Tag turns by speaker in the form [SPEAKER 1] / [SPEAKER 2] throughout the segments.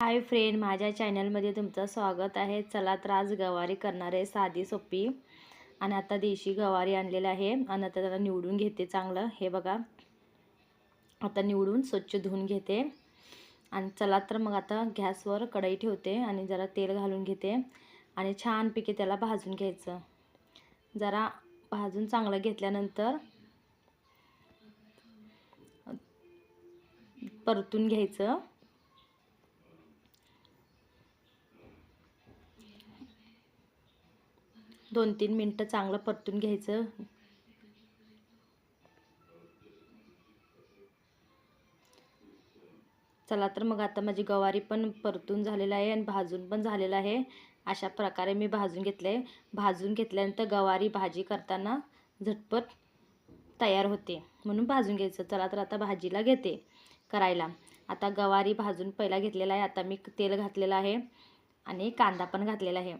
[SPEAKER 1] Hi friend माझ्या चॅनलमध्ये तुमचं स्वागत आहे. चला तर आज गवारी करणार आहे साधी सोपी. आणि आता देशी गवारी आणलेलं आहे. आणि आता त्याला निवडून घेते चांगलं. हे बघा. आता निवडून स्वच्छ धुवून घेते. आणि चला तर मग आता गॅसवर कढई ठेवते आणि जरा तेल घालून घेते. आणि छानपैकी त्याला भाजून घ्यायचं. जरा भाजून चांगलं घेतल्यानंतर परतून घ्यायचं. दोन तीन मिनटं चांगलं परतून घ्यायचं. चला तर मग आता माझी गवारी पण परतून झालेलं आहे आणि भाजून पण झालेलं आहे. अशा प्रकारे मी भाजून घेतलं आहे भाजून घेतल्यानंतर गवारी भाजी करताना झटपट तयार होते म्हणून भाजून घ्यायचं. चला तर आता भाजीला घेते करायला. आता गवारी भाजून पहिला घेतलेला आहे. आता मी तेल घातलेलं आहे आणि कांदा पण घातलेला आहे.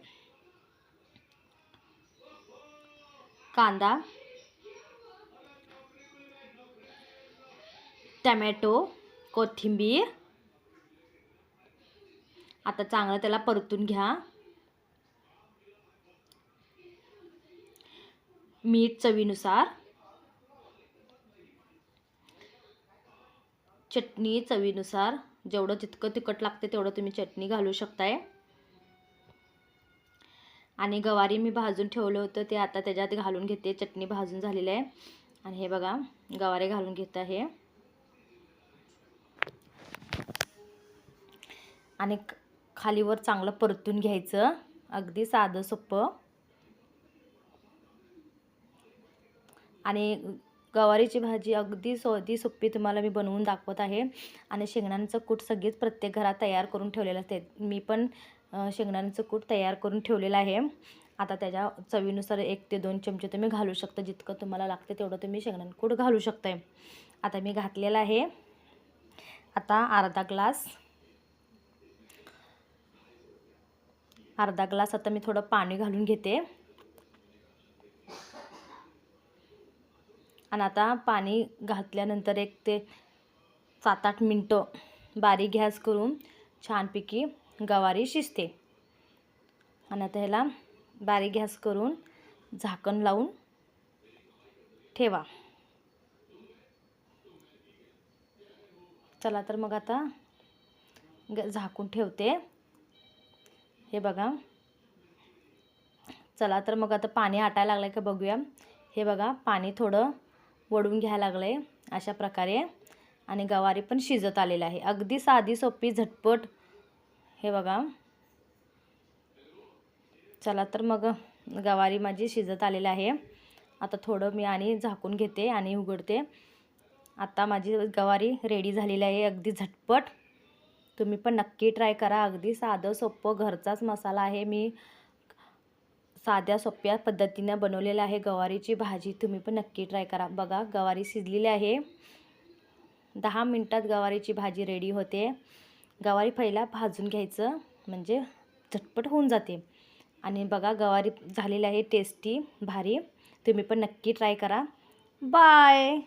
[SPEAKER 1] कांदा टमॅटो कोथिंबीर. आता चांगलं त्याला परतून घ्या. मीठ चवीनुसार. चटणी चवीनुसार. जेवढं जितकं तिखट लागते तेवढं तुम्ही चटणी घालू शकताय. आणि गवारी मी भाजून ठेवलं होतं ते आता त्याच्यात घालून घेते. चटणी भाजून झालेली आहे. आणि हे बघा गवारी घालून घेत आहे. आणि खालीवर चांगलं परतून घ्यायचं. अगदी साधं सोपं. आणि गवारीची भाजी अगदी सोधी सोपी तुम्हाला मी बनवून दाखवत आहे. आणि शेंगदाण्याचं कूट सगळीच प्रत्येक घरात तयार करून ठेवलेलं असते. मी पण शेंगदाण्याचं कूट तयार करून ठेवलेलं आहे. आता त्याच्या चवीनुसार एक ते दोन चमचे तुम्ही घालू शकता. जितकं तुम्हाला लागते तेवढं तुम्ही शेंगदाणा कूट घालू शकताय. आता मी घातलेलं आहे. आता अर्धा ग्लास अर्धा ग्लास आता मी थोडं पाणी घालून घेते. आणि आता पाणी घातल्यानंतर एक ते सात आठ मिनटं बारीक गॅस करून छानपैकी गवारी शिजते. आणि आता ह्याला बारीक गॅस करून झाकण लावून ठेवा. चला तर मग आता ग झाकून ठेवते. हे बघा. चला तर मग आता पाणी आटायला लागलं आहे का बघूया. हे बघा पाणी थोडं वडून घ्यायला लागलं आहे अशा प्रकारे. आणि गवारी पण शिजत आलेलं आहे. अगदी साधी सोपी झटपट हे बघा. चला तर मग गवारी माझी शिजत आलेली आहे. आता थोडं मी आणि झाकून घेते आणि उघडते. आता माझी गवारी रेडी झालेली आहे अगदी झटपट. तुम्ही पण नक्की ट्राय करा. अगदी साधं सोपं घरचाच मसाला आहे. मी साध्या सोप्या पद्धतीनं बनवलेलं आहे गवारीची भाजी. तुम्ही पण नक्की ट्राय करा. बघा गवारी शिजलेली आहे. दहा मिनटात गवारीची भाजी रेडी होते. गवारी पहिला भाजून घ्यायचं म्हणजे झटपट होऊन जाते. आणि बघा गवारी झालेली आहे टेस्टी भारी. तुम्ही पण नक्की ट्राय करा. बाय